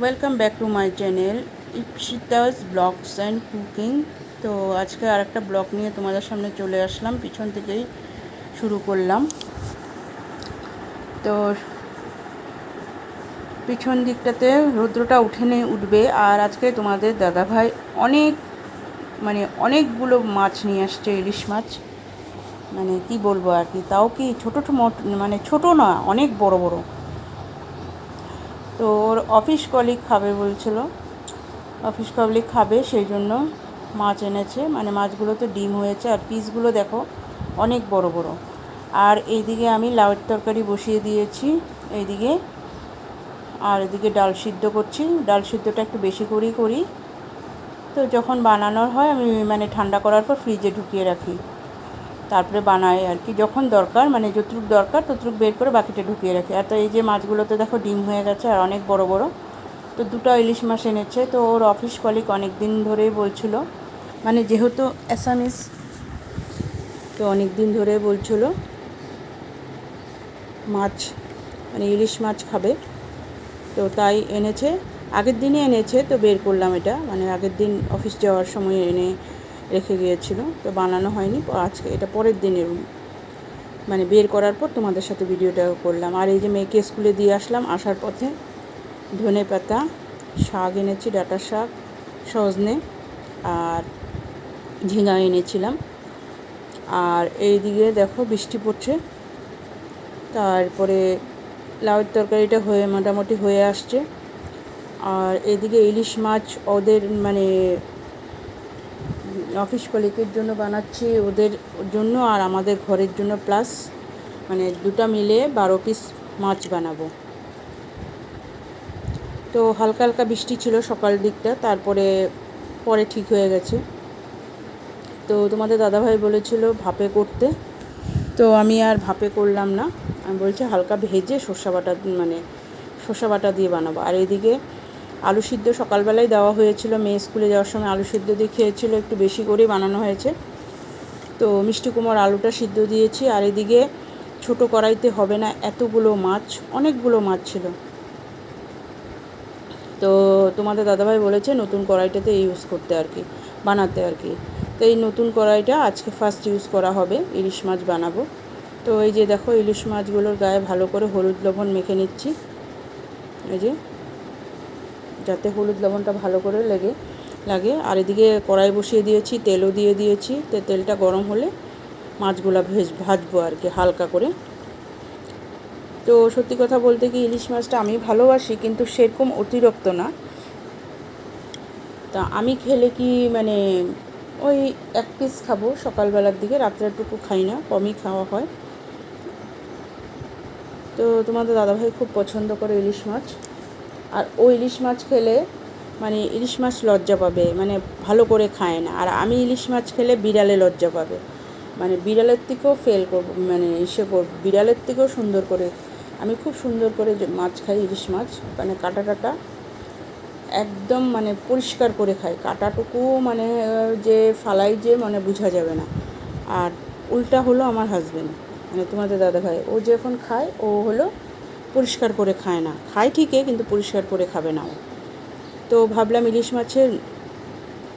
Welcome back to my channel Ipsita's blogs and cooking তো আজকে আর একটা ব্লগ নিয়ে তোমাদের সামনে চলে আসলাম, পিছন থেকেই শুরু করলাম। তো পিছন দিকটাতে রৌদ্রটা উঠে নেই উঠবে, আর আজকে তোমাদের দাদাভাই অনেক মানে অনেকগুলো মাছ নিয়ে আসছে, ইলিশ মাছ। মানে কি বলব আর কি, তাও কি ছোটো মানে ছোট না, অনেক বড় বড়। তো ওর অফিস কলিগ খাবে বলছিল। অফিস কলিগ খাবে সেই জন্য মাছ এনেছে। মানে মাছগুলোতে ডিম হয়েছে আর পিসগুলো দেখো, অনেক বড় বড়। আর এইদিকে আমি লাউয়ের তরকারি বসিয়ে দিয়েছি। এইদিকে আর এদিকে ডাল সিদ্ধ করছি। ডাল সিদ্ধটা একটু বেশি করেই করি। তো যখন বানানোর হয়, আমি মানে ঠান্ডা করার পর ফ্রিজে ঢুকিয়ে রাখি। তারপরে বানাই আর কি। যখন দরকার মানে যতটুক দরকার, ততটুক বের করে বাকিটা ঢুকিয়ে রাখি। আর তো এই যে মাছগুলোতে দেখো ডিম হয়ে গেছে আর অনেক বড় বড়। তো দুটো ইলিশ মাছ এনেছে। তো ওর অফিস কলিক অনেক দিন ধরেই বলছিল মানে যেহেতু অ্যাসামিস তো অনেক দিন ধরে বলছিল, মাছ মানে ইলিশ মাছ খাবে। তো তাই এনেছে। আগের দিনই এনেছে, তো বের করলাম এটা। মানে আগের দিন অফিস যাওয়ার সময় এনে রেখে গিয়েছিল, তো বানানো হয়নি। আজকে এটা পরের দিনের মানে বের করার পর তোমাদের সাথে ভিডিওটা করলাম। আর এই যে মেয়েকে স্কুলে দিয়ে আসলাম, আসার পথে ধনে পাতা, শাক এনেছি, ডাটা শাক, সজনে আর ঝিঙা এনেছিলাম। আর এই দিকে দেখো বৃষ্টি পড়ছে। তারপরে লাউয়ের তরকারিটা হয়ে মোটামুটি হয়ে আসছে। আর এদিকে ইলিশ মাছ ওদের মানে অফিস কলিকের জন্য বানাচ্ছি, ওদের জন্য আর আমাদের ঘরের জন্য প্লাস মানে দুটা মিলে বারো পিস মাছ বানাবো। তো হালকা হালকা বৃষ্টি ছিল সকাল দিকটা, তারপরে পরে ঠিক হয়ে গেছে। তো তোমাদের দাদাভাই বলেছিল ভাপে করতে, তো আমি আর ভাপে করলাম না। আমি বলছি হালকা ভেজে সর্ষা বাটা মানে সর্ষা বাটা দিয়ে বানাবো। আর এদিকে আলু সিদ্ধ সকালবেলায় দেওয়া হয়েছিল। মেয়ে স্কুলে যাওয়ার সময় আলু সিদ্ধ দিয়ে খেয়েছিল, একটু বেশি করেই বানানো হয়েছে। তো মিষ্টি কুমার আলুটা সিদ্ধ দিয়েছি আর এদিকে ছোটো কড়াইতে হবে না এতগুলো মাছ, অনেকগুলো মাছ ছিল। তো তোমাদের দাদাভাই বলেছে নতুন কড়াইটাতে ইউজ করতে আর কি, বানাতে আর কি। তো এই নতুন কড়াইটা আজকে ফার্স্ট ইউজ করা হবে, ইলিশ মাছ বানাবো। তো এই যে দেখো, ইলিশ মাছগুলোর গায়ে ভালো করে হলুদ লবণ মেখে নিচ্ছি। এই যে যাতে হলুদ লবণটা ভালো করে লেগে, লাগে। আর এদিকে কড়াই বসিয়ে দিয়েছি, তেলও দিয়ে দিয়েছি। তো তেলটা গরম হলে মাছগুলো ভেজ ভাজবো আর কি, হালকা করে। তো সত্যি কথা বলতে কি, ইলিশ মাছটা আমি ভালোবাসি, কিন্তু সেরকম অতিরিক্ত না। তা আমি খেলে কি মানে ওই এক পিস খাব, সকালবেলার দিকে রাত্রেটুকু খাই না, কমই খাওয়া হয়। তো তোমাদের দাদাভাই খুব পছন্দ করে ইলিশ মাছ। আর ও ইলিশ মাছ খেলে মানে ইলিশ মাছ লজ্জা পাবে মানে ভালো করে খায় না। আর আমি ইলিশ মাছ খেলে বিড়ালে লজ্জা পাবে। মানে বিড়ালের থেকেও ফেল করব মানে ইসে করব, বিড়ালের থেকেও সুন্দর করে। আমি খুব সুন্দর করে মাছ খাই ইলিশ মাছ মানে কাটা টাটা একদম মানে পরিষ্কার করে খাই। কাটাটুকু মানে যে ফালাই যে মানে বোঝা যাবে না। আর উল্টা হলো আমার হাজবেন্ড মানে তোমাদের দাদা ভাই ও যখন খায়, ও হলো পরিষ্কার করে খায় না। খায় ঠিকই, কিন্তু পরিষ্কার করে খাবে না তো ভাবলাম ইলিশ মাছের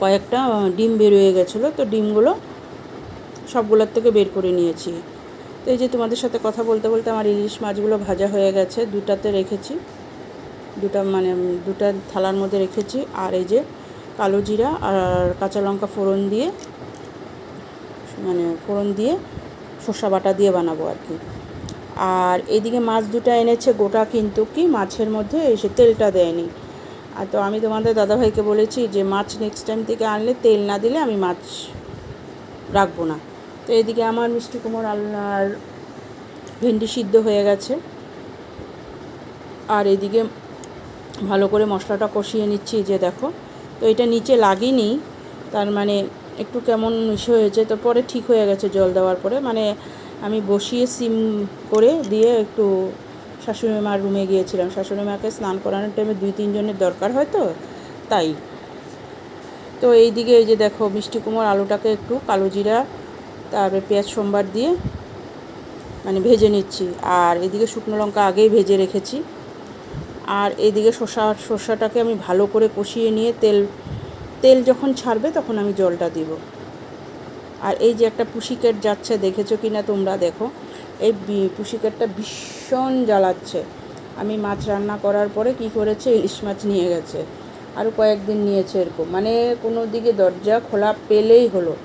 কয়েকটা ডিম বেরোয়ে গেছিল। তো ডিমগুলো সবগুলোর থেকে বের করে নিয়েছি। তো এই যে তোমাদের সাথে কথা বলতে বলতে আমার ইলিশ মাছগুলো ভাজা হয়ে গেছে। দুটাতে রেখেছি। দুটা মানে দুটা থালার মধ্যে রেখেছি। আর এই যে কালো জিরা আর কাঁচা লঙ্কা ফোড়ন দিয়ে মানে ফোড়ন দিয়ে শসা বাটা দিয়ে বানাবো আর কি। আর এদিকে মাছ দুটো এনেছে, গোটা কিন্তু কি মাছের মধ্যে এসে তেলটা দেয়নি। আর তো আমি তোমাদের দাদাভাইকে বলেছি যে মাছ নেক্সট টাইম থেকে আনলে তেল না দিলে আমি মাছ রাখব না। তো এদিকে আমার মিষ্টি কুমোর আলনার ভেন্ডি সিদ্ধ হয়ে গেছে। আর এদিকে ভালো করে মশলাটা কষিয়ে নিচ্ছি যে দেখো। তো এটা নিচে লাগিনি, তার মানে একটু কেমন মিশে হয়েছে। তো পরে ঠিক হয়ে গেছে জল দেওয়ার পরে। মানে আমি বসিয়ে সিম করে দিয়ে একটু শাশুড়ি মার রুমে গিয়েছিলাম। শাশুড়ি মাকে স্নান করানোর টাইমে দুই তিনজনের দরকার হয় তো, তাই। তো এই দিকে এই যে দেখো, মিষ্টি কুমড় আলুটাকে একটু কালো জিরা, তারপরে পেঁয়াজ, সোমবার দিয়ে মানে ভেজে নিচ্ছি। আর এদিকে শুকনো লঙ্কা আগেই ভেজে রেখেছি। আর এদিকে শসা, শসাটাকে আমি ভালো করে কষিয়ে নিয়ে তেল তেল যখন ছাড়বে তখন আমি জলটা দিব। আর এই যে একটা পুষিকেট যাচ্ছে, দেখেছ কি না তোমরা? দেখো, এই পুষিকেটটা ভীষণ জ্বালাচ্ছে। আমি মাছ রান্না করার পরে কি করেছে? ইলিশ মাছ নিয়ে গেছে। আরও কয়েকদিন নিয়েছে এরকম। মানে কোনো দিকে দরজা খোলা পেলেই হলো।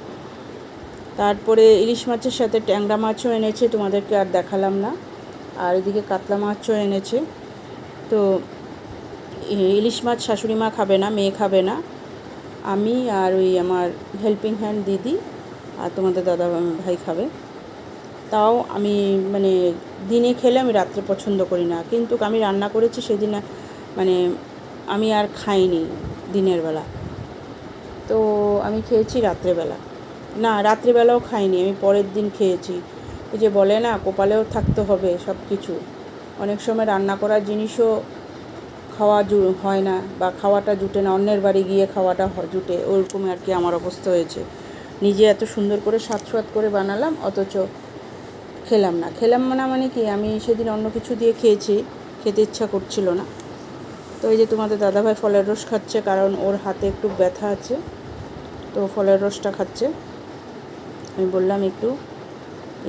তারপরে ইলিশ মাছের সাথে ট্যাংরা মাছও এনেছে, তোমাদেরকে আর দেখালাম না। আর এদিকে কাতলা মাছও এনেছে। তো ইলিশ মাছ শাশুড়ি মা খাবে না, মেয়ে খাবে না। আমি আর ওই আমার হেল্পিং হ্যান্ড দিদি আর তোমাদের দাদা ভাই খাবে। তাও আমি মানে দিনে খেলে আমি রাত্রে পছন্দ করি না। কিন্তু আমি রান্না করেছি সেদিন মানে আমি আর খাইনি দিনের বেলা। তো আমি খেয়েছি রাত্রেবেলা। না, রাত্রিবেলাও খাইনি, আমি পরের দিন খেয়েছি। ওই যে বলে না, কপালেও থাকতে হবে সব কিছু অনেক সময় রান্না করার জিনিসও খাওয়া জু, হয় না বা খাওয়াটা জুটে না। অন্যের বাড়ি গিয়ে খাওয়াটা জুটে। ওরকম আর কি আমার অবস্থা হয়েছে। নিজে এত সুন্দর করে স্বাদ স্বাদ করে বানালাম, অথচ খেলাম না। খেলাম না মানে কি? আমি সেদিন অন্য কিছু দিয়ে খেয়েছি, খেতে ইচ্ছা করছিল না। তো এই যে তোমাদের দাদাভাই ফলের রস খাচ্ছে, কারণ ওর হাতে একটু ব্যথা আছে, তো ফলের রসটা খাচ্ছে। আমি বললাম, একটু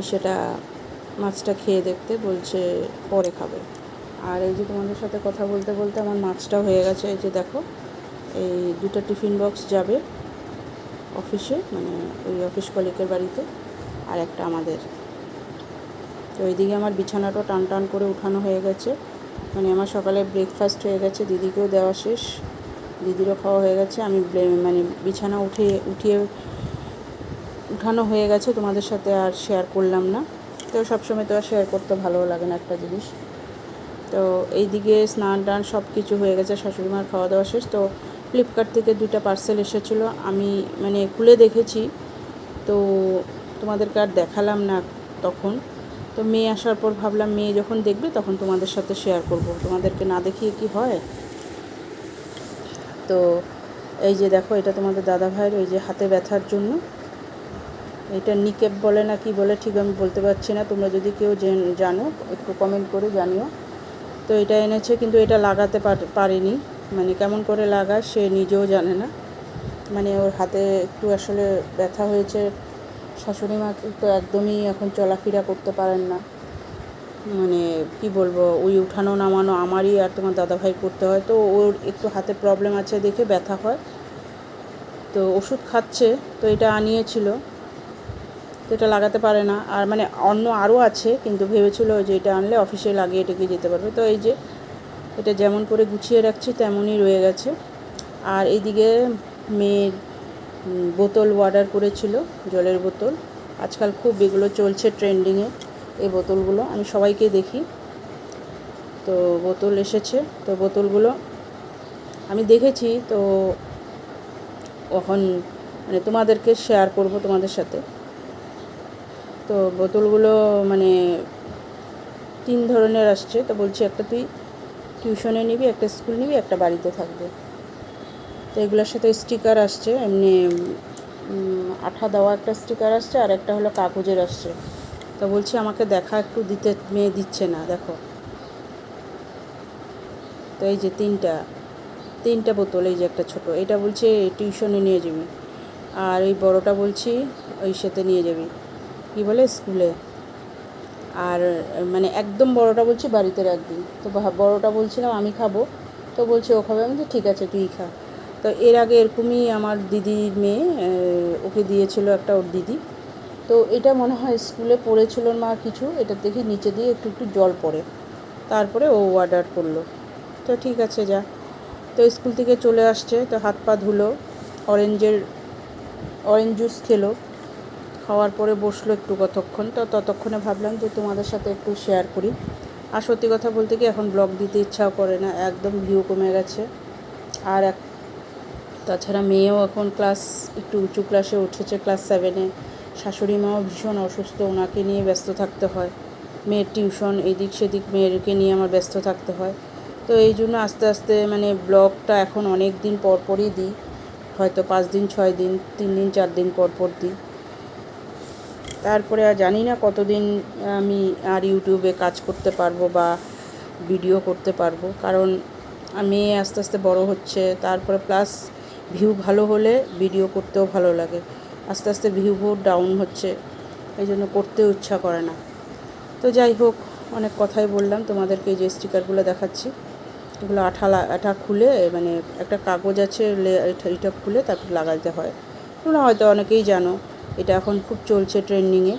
সেটা মাছটা খেয়ে দেখতে। বলছে, পরে খাবে। আর এই যে তোমাদের সাথে কথা বলতে বলতে আমার মাছটা হয়ে গেছে। এই যে দেখো, এই দুটো টিফিন বক্স যাবে। অফিসে মানে ওই অফিস কলিকের বাড়িতে আর একটা আমাদের। তো ওইদিকে আমার বিছানাটা টান টান করে উঠানো হয়ে গেছে। মানে আমার সকালে ব্রেকফাস্ট হয়ে গেছে, দিদিকেও দেওয়া শেষ। দিদিরও খাওয়া হয়ে গেছে। আমি মানে বিছানা উঠে, উঠিয়ে উঠানো হয়ে গেছে। তোমাদের সাথে আর শেয়ার করলাম না। তো সবসময় তো আর শেয়ার করতে ভালোও লাগে না একটা জিনিস। তো এইদিকে স্নান টান সব কিছু হয়ে গেছে শাশুড়ি মার খাওয়া দাওয়া শেষ। তো ফ্লিপকার্ট থেকে দুটা পার্সেল এসেছিল। আমি মানে খুলে দেখেছি। তো তোমাদেরকে আর দেখালাম না তখন। তো মেয়ে আসার পর ভাবলাম, মেয়ে যখন দেখবে তখন তোমাদের সাথে শেয়ার করব। তোমাদেরকে না দেখিয়ে কি হয়? তো এই যে দেখো, এটা তোমাদের দাদা ভাইয়ের ওই যে হাতে ব্যথার জন্য। এটা নিকেপ বলে না কি বলে, ঠিক আমি বলতে পারছি না। তোমরা যদি কেউ জানো একটু কমেন্ট করে জানিও। তো এটা এনেছে, কিন্তু এটা লাগাতে পারেনি। মানে কেমন করে লাগায় সে নিজেও জানে না। মানে ওর হাতে একটু আসলে ব্যথা হয়েছে, শাশুড়ি মা তো একদমই এখন চলাফেরা করতে পারেন না। মানে কি বলব, ওই উঠানো নামানো আমারই আর তোমার দাদাভাই করতে হয়। তো ওর একটু হাতে প্রবলেম আছে দেখে ব্যথা হয়। তো ওষুধ খাচ্ছে, তো এটা আনিয়েছিল। তো এটা লাগাতে পারে না। আর মানে অন্য আরও আছে, কিন্তু ভেবেছিল যে এটা আনলে অফিসে লাগিয়ে টেকে যেতে পারবে। তো এই যে এটা যেমন করে গুছিয়ে রাখছি, তেমনই রয়ে গেছে। আর এইদিকে মেয়ের বোতল অর্ডার করেছিল, জলের বোতল। আজকাল খুব এগুলো চলছে ট্রেন্ডিংয়ে এই বোতলগুলো। আমি সবাইকে দেখি। তো বোতল এসেছে, তো বোতলগুলো আমি দেখেছি, তো এখন মানে তোমাদেরকে শেয়ার করব তোমাদের সাথে। তো বোতলগুলো মানে তিন ধরনের আসছে। তো বলছি একটা তুই টিউশনে নিবি, একটা স্কুল নিবি, একটা বাড়িতে থাকবে। তো এগুলোর সাথে স্টিকার আসছে, এমনি আঠা দেওয়া একটা স্টিকার আসছে, আর একটা হলো কাগজের আসছে। তো বলছি আমাকে দেখা একটু দিতে, মেয়ে দিচ্ছে না, দেখো। তো এই যে তিনটা তিনটা বোতল, এই যে একটা ছোট, এটা বলছে টিউশনে নিয়ে যাবি। আর এই বড়টা বলছি ওই সাথে নিয়ে যাবি। কী বলে? স্কুলে। আর মানে একদম বড়টা বলছি বাড়িতে রাখবি তো বড়টা বলছিলাম, আমি খাব। তো বলছে, ও খাবে? আমি তো ঠিক আছে, তুই খা। তো এর আগে এরকমই আমার দিদির মেয়ে ওকে দিয়েছিল একটা ওর দিদি। তো এটা মনে হয় স্কুলে পড়েছিল মা কিছু এটা দেখি নিচে দিয়ে একটু একটু জল পড়ে। তারপরে ও অর্ডার করল। তো ঠিক আছে, যা। তো স্কুল থেকে চলে আসছে, তো হাত পা ধুলো, অরেঞ্জের, অরেঞ্জ জুস খেলো। খাওয়ার পরে বসল একটু কতক্ষণ। তো ততক্ষণে ভাবলাম যে তোমাদের সাথে একটু শেয়ার করি। আর সত্যি কথা বলতে কি, এখন ব্লগ দিতে ইচ্ছাও করে না, একদম ভিউ কমে গেছে। আর এক তাছাড়া মেয়েও এখন ক্লাস একটু উঁচু ক্লাসে উঠেছে ক্লাস সেভেনে শাশুড়ি মাও ভীষণ অসুস্থ, ওনাকে নিয়ে ব্যস্ত থাকতে হয়। মেয়ের টিউশন এদিক সেদিক, মেয়েরকে নিয়ে আমার ব্যস্ত থাকতে হয়। তো এই জন্য আস্তে আস্তে মানে ব্লগটা এখন অনেক দিন পর পরই দিই। হয়তো পাঁচ দিন, ছয় দিন, তিন দিন, চার দিন পর পর দিই। তারপরে আর জানি না কতদিন আমি আর ইউটিউবে কাজ করতে পারব বা ভিডিও করতে পারব। কারণ মেয়ে আস্তে আস্তে বড় হচ্ছে, তারপরে প্লাস ভিউ ভালো হলে ভিডিও করতেও ভালো লাগে। আস্তে আস্তে ভিউ ডাউন হচ্ছে, এই জন্য করতেও ইচ্ছা করে না। তো যাই হোক, অনেক কথাই বললাম, তোমাদেরকে যে স্টিকারগুলো দেখাচ্ছি। এগুলো আঠা আঠা খুলে মানে একটা কাগজ আছে এটা খুলে তারপর লাগাতে হয়। তোমরা হয়তো অনেকেই জানো এটা এখন খুব চলছে ট্রেন্ডিংয়ে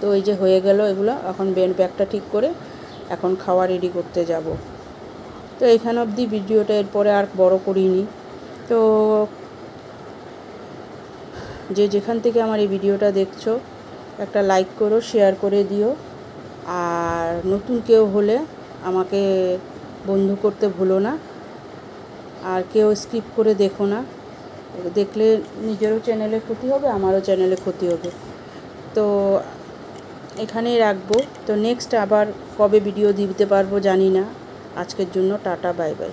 তো এই যে হয়ে গেল এগুলো, এখন বেন ব্যাগটা ঠিক করে এখন খাওয়া রেডি করতে যাব। তো এখানে অবধি ভিডিওটা এরপরে আর বড় করিনি। তো যে যেখান থেকে আমার এই ভিডিওটা দেখছ, একটা লাইক করো শেয়ার করে দিও। আর নতুন কেউ হলে আমাকে বন্ধু করতে ভুলো না। আর কেউ স্কিপ করে দেখো না। দেখলে নিজেরও চ্যানেলে ক্ষতি হবে, আমারও চ্যানেলে ক্ষতি হবে। তো এখানেই রাখব। তো নেক্সট আবার কবে ভিডিও দিতে পারব জানি না। আজকের জন্য টাটা বাই বাই